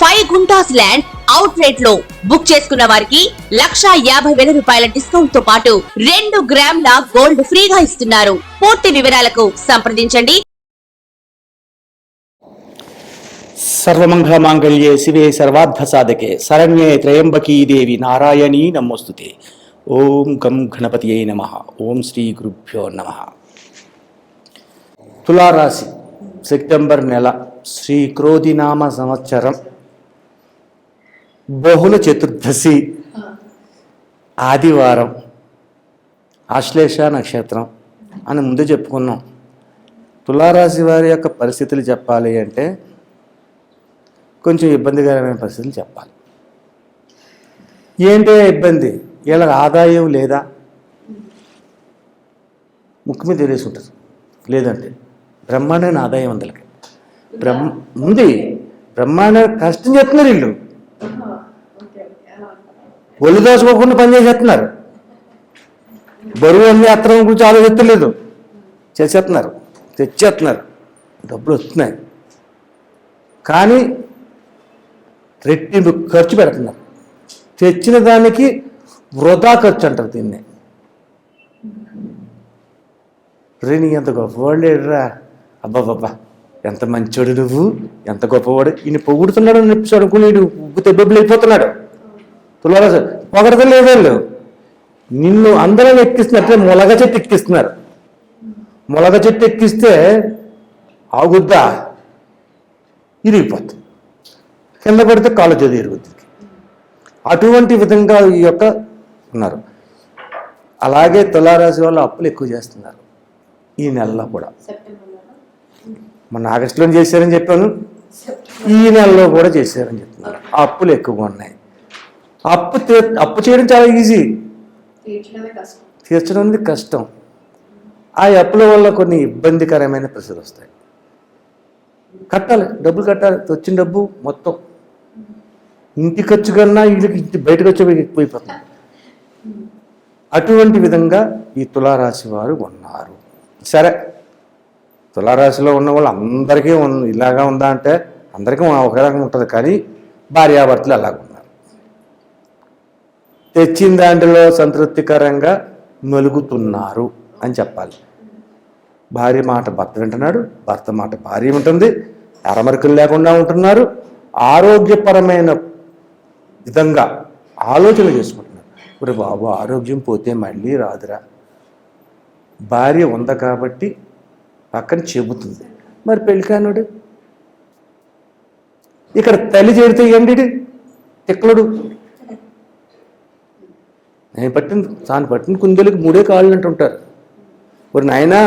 Five guntas land out రేట్లో book చేసుకున్న వారికి లక్షా యాభై వేల రూపాయల డిస్కౌంట్తో పాటు రెండు గ్రాముల గోల్డ్ ఫ్రీగా ఇస్తున్నారు. పూర్తి వివరాలకు సంప్రదించండి. సర్వమంగళమాంగళ్యే శివే సర్వార్థ సాధకే శరణ్యే త్రయంబకీ దేవి నారాయణీ నమోస్తుతే. ఓం గం గణపతియే నమ. ఓం శ్రీ గురుభ్యో నమ. తులారాశి సెప్టెంబర్ నెల శ్రీ క్రోధినామ సంవత్సరం. బహుళ చతుర్దశి ఆదివారం ఆశ్లేష నక్షత్రం అని ముందు చెప్పుకున్నాం. తులారాశి వారి యొక్క పరిస్థితులు చెప్పాలి అంటే కొంచెం ఇబ్బందికరమైన పరిస్థితులు చెప్పాలి. ఏంటి ఇబ్బంది? వీళ్ళకి ఆదాయం లేదా? ముక్కు మీద తెలిసి ఉంటుంది. లేదంటే బ్రహ్మాండమైన ఆదాయం అందులకి బ్రహ్మ ఉంది. బ్రహ్మాండ కష్టం చెప్తున్నారు వీళ్ళు. ఒళ్ళు దోచుకోకుండా పని చేసేస్తున్నారు. బరువు అన్ని అత్తరం గురించి ఆలోచిస్తలేదు. చేసేస్తున్నారు. తెచ్చేస్తున్నారు. డబ్బులు వస్తున్నాయి. కానీ రెట్టింపు ఖర్చు పెడుతున్నారు. తెచ్చిన దానికి వృధా ఖర్చు అంటారు దీన్ని. రే నీ ఎంత గొప్పవాడు లేడురా. అబ్బాబ్బా ఎంత మంచోడు నువ్వు ఎంత గొప్పవాడు. ఈయన పొగుడుతున్నాడు అని చెప్పేసి అనుకుని వీడు ఉగ్గు అయిపోతున్నాడు. తులారాజు పొగడత లేదేళ్ళు నిన్ను అందరం ఎక్కిస్తున్నట్టే మొలగ చెట్టు ఎక్కిస్తున్నారు. మొలగ చెట్టు ఎక్కిస్తే ఆగుద్దా? ఇరిగిపోతుంది కింద పడితే కాలు చదివి ఇరుగుతుంది అటువంటి విధంగా ఈ యొక్క ఉన్నారు. అలాగే తులారాశి వాళ్ళు అప్పులు ఎక్కువ చేస్తున్నారు. ఈ నెలలో కూడా. మొన్న ఆగస్టులో చేశారని చెప్పాను. ఈ నెలలో కూడా చేశారని చెప్తున్నారు. అప్పులు ఎక్కువగా ఉన్నాయి. అప్పు అప్పు చేయడం చాలా ఈజీ. తీర్చడం అనేది కష్టం. ఆ అప్పుల వల్ల కొన్ని ఇబ్బందికరమైన పరిస్థితులు వస్తాయి. కట్టాలి డబ్బులు కట్టాలి. వచ్చిన డబ్బు మొత్తం. ఇంటి ఖర్చు కన్నా వీళ్ళకి ఇంటి బయట ఖర్చు ఎక్కువైపోతుంది అటువంటి విధంగా ఈ తులారాశి వారు ఉన్నారు. సరే తులారాశిలో ఉన్న వాళ్ళు అందరికీ ఇలాగా ఉందా అంటే అందరికీ ఒకే రకంగా ఉంటుంది. కానీ భార్యాభర్తలు అలాగ తెచ్చిన దాంట్లో సంతృప్తికరంగా మెలుగుతున్నారు అని చెప్పాలి. భార్య మాట భర్త వింటున్నాడు భర్త మాట భార్య ఉంటుంది అరమరికలు లేకుండా ఉంటున్నారు ఆరోగ్యపరమైన విధంగా ఆలోచన చేసుకుంటున్నారు. ఇప్పుడు బాబు ఆరోగ్యం పోతే మళ్ళీ రాదురా. భార్య ఉంది కాబట్టి పక్కన చెబుతుంది. మరి పెళ్ళికానుడు ఇక్కడ తల్లి చేరితే ఏంటి తిక్కలుడు. నేను పట్టిన తాను పట్టిన కుందేలకు మూడే కాళ్ళు అంటుంటారు మరి నాయనా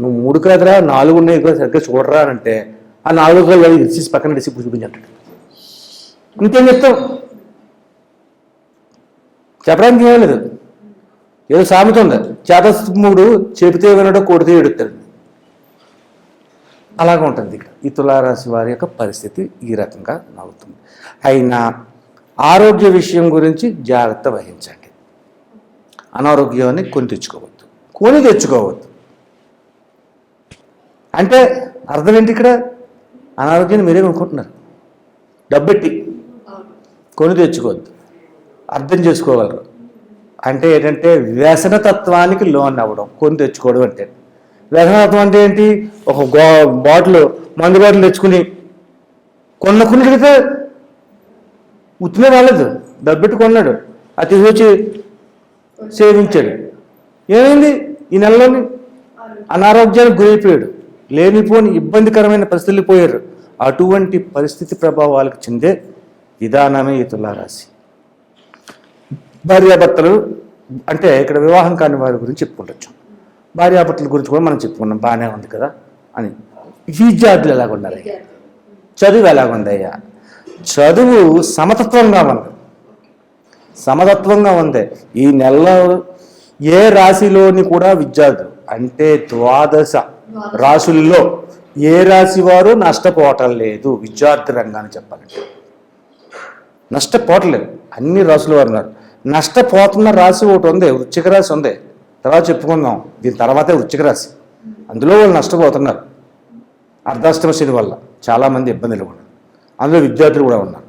నువ్వు మూడు కాదురా నాలుగు ఉన్నాయి కూడా సరిగ్గా చూడరా అని అంటే ఆ నాలుగు కాళ్ళు అవి ఇచ్చేసి పక్కన చూపించి అంటాడు. ఇంకేం చెప్తాం చెప్పడానికి ఏం లేదు. ఏదో సామెత ఉంది చేతముడు చెబితే వినడో కొడితే ఎడుతాడు అలాగ ఉంటుంది ఇక్కడ. ఈ తులారాశి వారి యొక్క పరిస్థితి ఈ రకంగా నవ్వుతుంది. అయినా ఆరోగ్య విషయం గురించి జాగ్రత్త వహించండి. అనారోగ్యాన్ని కొని తెచ్చుకోవద్దు కొని తెచ్చుకోవద్దు అంటే అర్థం ఏంటి ఇక్కడ? అనారోగ్యాన్ని మీరే కొనుక్కుంటున్నారు డబ్బెట్టి కొని తెచ్చుకోవద్దు అర్థం చేసుకోగలరు. అంటే ఏంటంటే వ్యసనతత్వానికి లోన్ అవ్వడం కొని తెచ్చుకోవడం అంటే వ్యసనతత్వం అంటే ఏంటి? ఒక గో బాటిల్ మందు బాటిల్ తెచ్చుకుని కొన్న కొన్ని ఉత్తినే రాలేదు. డబ్బెట్టి కొన్నాడు. అది తీసుకొచ్చి సేవించాడు. ఏమైంది? ఈ నెలలోని అనారోగ్యానికి గురైపోయాడు. లేనిపోని ఇబ్బందికరమైన పరిస్థితులు పోయారు. అటువంటి పరిస్థితి ప్రభావాలకు చెందే విధానమే ఈ తులారాశి. భార్యాభర్తలు అంటే ఇక్కడ వివాహం కాని వారి గురించి చెప్పుకుంటచ్చు భార్యాభర్తల గురించి కూడా మనం చెప్పుకున్నాం. బాగానే ఉంది కదా అని. విద్యార్థులు ఎలాగ ఉండాలి చదువు ఎలాగుందయ్యా? చదువు సమతత్వంగా ఉంది. సమతత్వంగా ఉంది. ఈ నెలలో ఏ రాశిలోని కూడా విద్యార్థులు అంటే ద్వాదశ రాశుల్లో ఏ రాశి వారు నష్టపోవటం లేదు. విద్యార్థి రంగాన్ని చెప్పాలంటే. నష్టపోవట్లేదు అన్ని రాశులు వారు ఉన్నారు. నష్టపోతున్న రాశి ఒకటి ఉంది వృచ్చిక రాశి ఉంది. తర్వాత చెప్పుకుందాం. దీని తర్వాతే వృచ్చిక రాశి. అందులో వాళ్ళు నష్టపోతున్నారు. అర్ధాష్టమ శని వల్ల చాలామంది ఇబ్బందులు ఉన్నారు. అందులో విద్యార్థులు కూడా ఉన్నారు.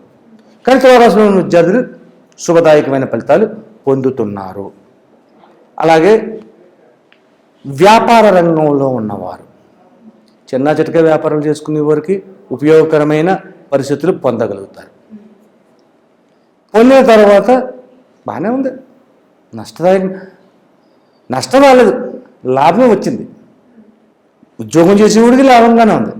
కానీ తులారాశిలో ఉన్న విద్యార్థులు శుభదాయకమైన ఫలితాలు పొందుతున్నారు. అలాగే వ్యాపార రంగంలో ఉన్నవారు. చిన్న చిటక వ్యాపారాలు చేసుకునే వారికి ఉపయోగకరమైన పరిస్థితులు పొందగలుగుతారు. పొందిన తర్వాత బాగానే ఉంది. నష్టదాయకం నష్టం రాలేదు. లాభం వచ్చింది. ఉద్యోగం చేసేవాడికి లాభంగానే ఉంది.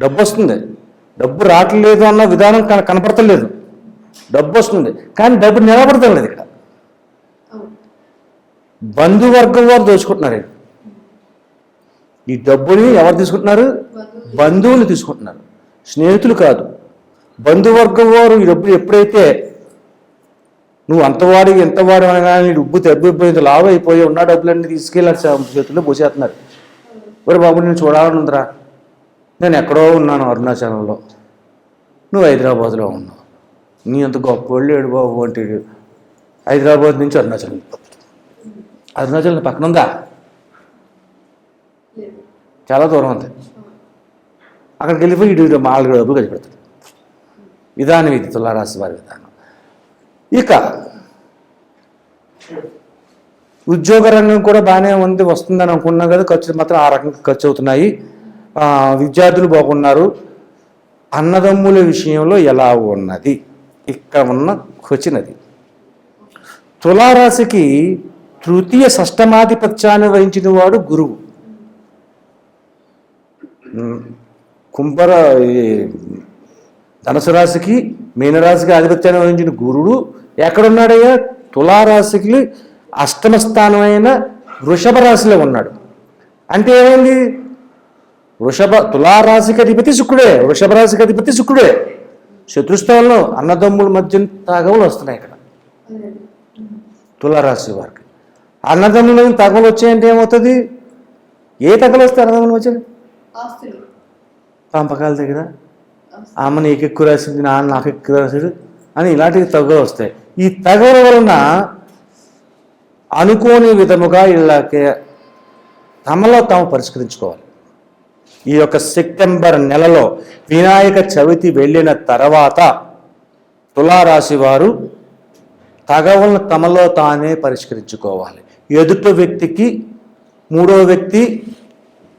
డబ్బు వస్తుంది. డబ్బు రావట్లేదు అన్న విధానం కన కనపడతలేదు. డబ్బు వస్తుంది. కానీ డబ్బు నిలబడతాం లేదు ఇక్కడ. బంధువర్గం వారు దోచుకుంటున్నారు ఈ డబ్బుని ఎవరు తీసుకుంటున్నారు? బంధువులు తీసుకుంటున్నారు. స్నేహితులు కాదు. బంధువర్గం వారు ఈ డబ్బులు ఎప్పుడైతే నువ్వు అంతవాడి ఎంతవాడు అనగానే నీ డబ్బు తగ్గిపోయింది లావు అయిపోయి ఉన్న డబ్బులన్నీ తీసుకెళ్ళి చేతుల్లో పోసేస్తున్నారు. ఒరే బాబు నేను చూడాలని ఉందిరా. నేను ఎక్కడో ఉన్నాను అరుణాచలంలో. నువ్వు హైదరాబాద్లో ఉన్నావు. నీ అంత గొప్ప వాళ్ళు బాబు అంటే హైదరాబాద్ నుంచి అరుణాచలం. అరుణాచలం పక్కన ఉందా? చాలా దూరం ఉంది. అక్కడికి వెళ్ళిపోయి ఇటు మాలుగు డబ్బులు కలిసి పెడతాడు విధానం ఇది తులారాశి వారి విధానం. ఇక ఉద్యోగ రంగం కూడా బాగానే ఉంది వస్తుందని అనుకున్నాం కదా ఖర్చులు మాత్రం ఆ రకంగా ఖర్చు అవుతున్నాయి. విద్యార్థులు బాగున్నారు. అన్నదమ్ముల విషయంలో ఎలా ఉన్నది? ఇక్కడ ఉన్న క్వచినది తులారాశికి తృతీయ షష్టమాధిపత్యాన్ని వహించిన వాడు గురువు కుంభర ఈ ధనుసు రాశికి మీనరాశికి ఆధిపత్యాన్ని వహించిన గురుడు ఎక్కడున్నాడయ్యా? తులారాశికి అష్టమ స్థానమైన వృషభ రాశిలో ఉన్నాడు. అంటే ఏమైంది? వృషభ తులారాశికి అధిపతి శుక్రుడే వృషభ రాశికి అధిపతి శుక్రుడే. శత్రుస్థానంలో అన్నదమ్ముల మధ్య తగవులు వస్తున్నాయి ఇక్కడ. తులారాశి వారికి. అన్నదమ్ముల తగవలు వచ్చాయంటే ఏమవుతుంది? ఏ తగలు వస్తాయి అన్నదమ్ములు ఆస్తులు. పంపకాల దగ్గర. అమ్మ నీకు ఎక్కువ రాసింది నాన్న నాకు ఎక్కువ రాసాడు అని ఇలాంటివి తగ్గులు వస్తాయి. ఈ తగవుల వలన అనుకోని విధముగా ఇళ్ళకి తమలో తాము పరిష్కరించుకోవాలి. ఈ యొక్క సెప్టెంబర్ నెలలో వినాయక చవితి వెళ్ళిన తర్వాత తులారాశి వారు తగవులను తమలో తానే పరిష్కరించుకోవాలి. ఎదుటి వ్యక్తికి మూడో వ్యక్తి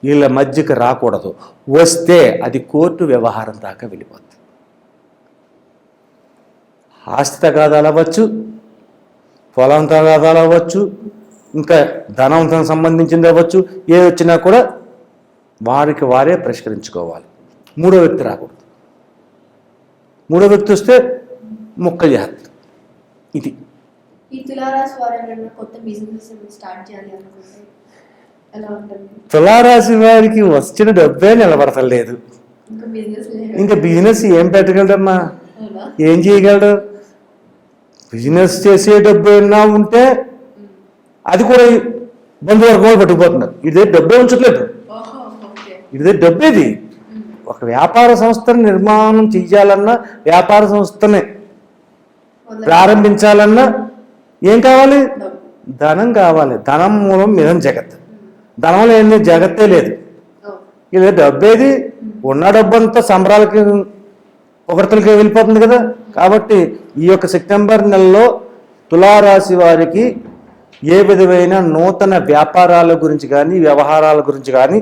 వీళ్ళ మధ్యకి రాకూడదు. వస్తే అది కోర్టు వ్యవహారం దాకా వెళ్ళిపోతుంది ఆస్తి తగాదాలు అవ్వచ్చు పొలం తగాదాలు అవ్వచ్చు ఇంకా ధనంతో సంబంధించింది అవ్వచ్చు ఏ వచ్చినా కూడా వారికి వారే పరిష్కరించుకోవాలి. మూడో వ్యక్తి రాకూడదు. మూడో వ్యక్తి వస్తే ముక్క చేస్తారు ఇది. తులారాశి వారికి వచ్చిన డబ్బే నిలబడతలేదు. ఇంకా బిజినెస్ లేదు. ఇంకా బిజినెస్ ఏం పెట్టగలడమ్మా? ఏం చేయగలడు? బిజినెస్ చేసే డబ్బు ఏమన్నా ఉంటే అది కూడా బంధువర్గంలో పట్టుకుపోతున్నారు. ఇదే డబ్బే ఉంచట్లేదు. ఇదే డబ్బేది ఒక వ్యాపార సంస్థను నిర్మాణం చెయ్యాలన్నా వ్యాపార సంస్థని ప్రారంభించాలన్నా ఏం కావాలి. ధనం. కావాలి. ధనం మూలం మిదం జగత్. ధనం లేని జగత్తే లేదు. ఇది డబ్బేది ఉన్న డబ్బంతా సంబరాలకి ఒకరితలకి వెళ్ళిపోతుంది కదా. కాబట్టి ఈ యొక్క సెప్టెంబర్ నెలలో తులారాశి వారికి ఏ విధమైన నూతన వ్యాపారాల గురించి కానీ వ్యవహారాల గురించి కానీ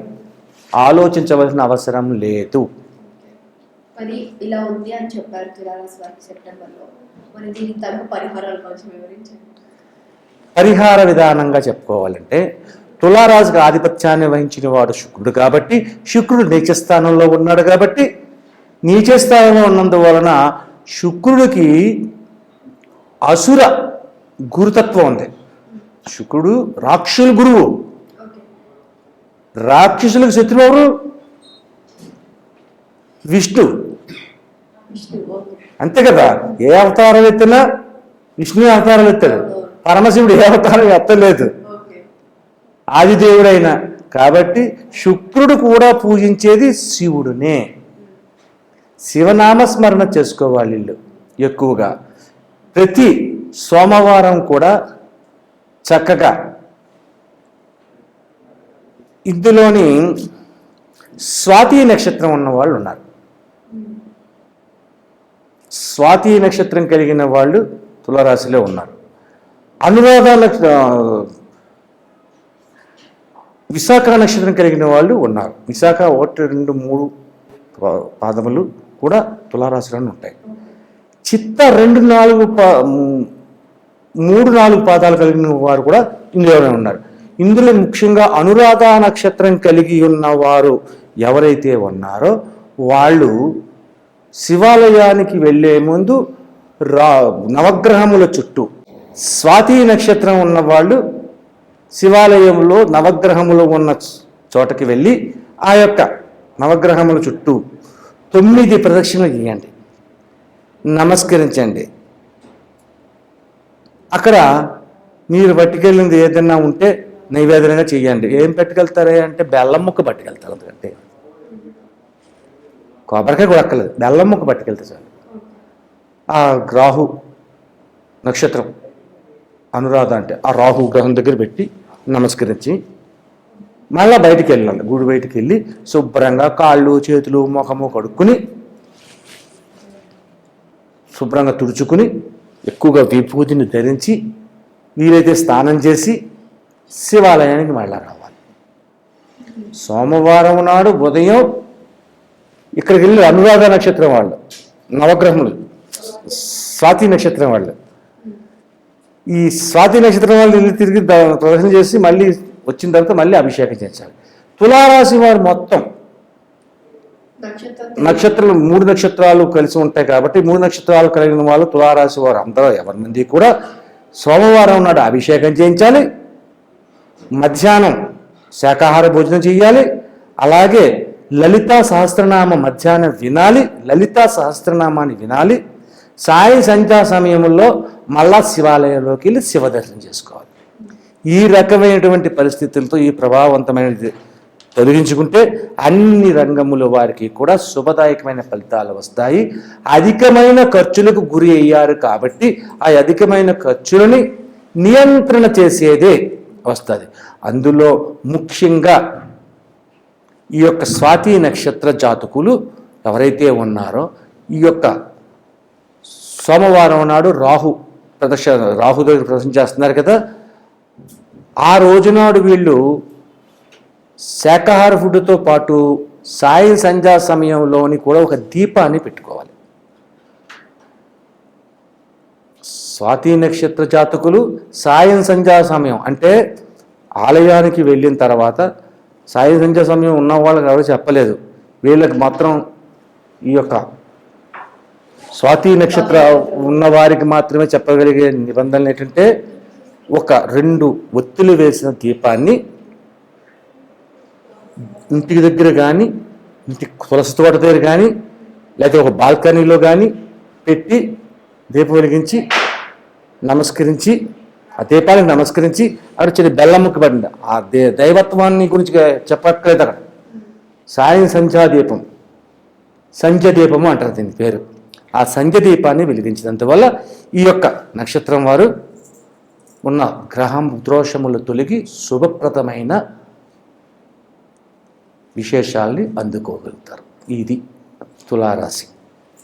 ఆలోచించవలసిన అవసరం లేదు. మరి ఇలా ఉంది అని చెప్పారు తులారాశి వారికి సెప్టెంబర్లో. మరి దీనికి తగ్గ పరిహారాలు కొంచెం వివరించండి. పరిహార విధానంగా చెప్పుకోవాలంటే తులారాజుకి ఆధిపత్యాన్ని వహించిన వాడు శుక్రుడు కాబట్టి శుక్రుడు నీచ స్థానంలో ఉన్నాడు కాబట్టి నీచ స్థానంలో ఉన్నందువలన శుక్రుడికి అసుర గురుతత్వం ఉంది. శుక్రుడు రాక్షసుల గురువు. రాక్షసులకు శత్రువు ఎవరు? విష్ణు. అంతే కదా? ఏ అవతారం ఎత్తినా విష్ణు అవతారం ఎత్తాడు. పరమశివుడు ఏ అవతారం ఎత్తలేదు. ఆదిదేవుడైన. కాబట్టి శుక్రుడు కూడా పూజించేది శివుడునే. శివనామస్మరణ చేసుకోవాలి వీళ్ళు ఎక్కువగా. ప్రతి సోమవారం కూడా చక్కగా ఇందులోని స్వాతి నక్షత్రం ఉన్న వాళ్ళు ఉన్నారు. స్వాతి నక్షత్రం కలిగిన వాళ్ళు తులరాశిలో ఉన్నారు. అనురాధ నక్ష విశాఖ నక్షత్రం కలిగిన వాళ్ళు ఉన్నారు. విశాఖ ఒకటి రెండు మూడు పా- పాదములు కూడా తులారాశిలోనే ఉంటాయి. చిత్త రెండు నాలుగు పా మూడు నాలుగు పాదాలు కలిగిన వారు కూడా ఇందులోనే ఉన్నారు. ఇందులో ముఖ్యంగా అనురాధ నక్షత్రం కలిగి ఉన్న వారు ఎవరైతే ఉన్నారో వాళ్ళు శివాలయానికి వెళ్ళే ముందు రా నవగ్రహముల చుట్టూ స్వాతి నక్షత్రం ఉన్న వాళ్ళు శివాలయంలో నవగ్రహములు ఉన్న చోటకి వెళ్ళి ఆ యొక్క నవగ్రహముల చుట్టూ తొమ్మిది ప్రదక్షిణలు చేయండి నమస్కరించండి. అక్కడ మీరు పట్టుకెళ్ళింది ఏదైనా ఉంటే నైవేద్యంగా చేయండి. ఏం పట్టుకెళ్తారే అంటే బెల్లం ముక్క పట్టుకెళ్తారు అందుకంటే. కొబ్బరికాయ కూడా అక్కర్లేదు. బెల్లం ముక్క పట్టుకెళ్తే చాలు. ఆ రాహు నక్షత్రం అనురాధ అంటే ఆ రాహు గ్రహం దగ్గర పెట్టి నమస్కరించి మళ్ళీ బయటికి వెళ్ళాలి. గుడి బయటికి వెళ్ళి శుభ్రంగా కాళ్ళు చేతులు ముఖము కడుక్కుని శుభ్రంగా తుడుచుకుని ఎక్కువగా విభూతిని ధరించి వీలైతే స్నానం చేసి శివాలయానికి మళ్ళా రావాలి సోమవారం నాడు ఉదయం ఇక్కడికి వెళ్ళి అనురాధ నక్షత్రం వాళ్ళు నవగ్రహములు స్వాతి నక్షత్రం వాళ్ళు. ఈ స్వాతి నక్షత్రం వాళ్ళు వెళ్ళి తిరిగి ప్రదర్శన చేసి మళ్ళీ వచ్చిన తర్వాత మళ్ళీ అభిషేకం చేయించాలి తులారాశి వారు మొత్తం నక్షత్రం. నక్షత్రాలు మూడు నక్షత్రాలు కలిసి ఉంటాయి కాబట్టి మూడు నక్షత్రాలు కలిగిన వాళ్ళు తులారాశి వారు. అందరూ ఎవరి మంది కూడా సోమవారం నాడు అభిషేకం చేయించాలి. మధ్యాహ్నం శాకాహార భోజనం చేయాలి. అలాగే లలితా సహస్రనామ మధ్యాహ్నం వినాలి. లలితా సహస్రనామాన్ని వినాలి. సాయి సంధ్యా సమయంలో మళ్ళా శివాలయంలోకి వెళ్ళి శివ దర్శనం చేసుకోవాలి. ఈ రకమైనటువంటి పరిస్థితులతో ఈ ప్రభావవంతమైనది తొలగించుకుంటే అన్ని రంగముల వారికి కూడా శుభదాయకమైన ఫలితాలు వస్తాయి. అధికమైన ఖర్చులకు గురి అయ్యారు కాబట్టి ఆ అధికమైన ఖర్చులని నియంత్రణ చేసేదే వస్తుంది. అందులో ముఖ్యంగా ఈ యొక్క స్వాతి నక్షత్ర జాతకులు ఎవరైతే ఉన్నారో ఈ యొక్క సోమవారం నాడు రాహు ప్రదర్శన రాహు దగ్గర ప్రదర్శన చేస్తున్నారు కదా. ఆ రోజునాడు వీళ్ళు శాకాహార ఫుడ్తో పాటు సాయం సంధ్యా సమయంలోని కూడా ఒక దీపాన్ని పెట్టుకోవాలి. స్వాతి నక్షత్ర జాతకులు సాయం సంధ్యా సమయం అంటే ఆలయానికి వెళ్ళిన తర్వాత సాయం సంధ్యా సమయం ఉన్న వాళ్ళకి ఎవరు చెప్పలేదు. వీళ్ళకి మాత్రం ఈ యొక్క స్వాతి నక్షత్ర ఉన్న వారికి మాత్రమే చెప్పగలిగే నిబంధనలు ఏంటంటే ఒక రెండు ఒత్తులు వేసిన దీపాన్ని ఇంటికి దగ్గర కానీ ఇంటి తులసి తోట దగ్గర కానీ లేకపోతే ఒక బాల్కనీలో కానీ పెట్టి దీపం వెలిగించి నమస్కరించి ఆ దీపానికి నమస్కరించి అక్కడ చిన్న బెల్లం పడింది. ఆ దే దైవత్వాన్ని గురించి చెప్పట్లేదు అక్కడ. సాయం సంధ్యా దీపం. సంధ్య దీపము అంటారు దీని పేరు. ఆ సంధ్య దీపాన్ని వెలిగించినందువల్ల ఈ యొక్క నక్షత్రం వారు ఉన్న గ్రహం దోషములు తొలగి శుభప్రదమైన విశేషాల్ని అందుకోగలుగుతారు. ఇది తులారాశి.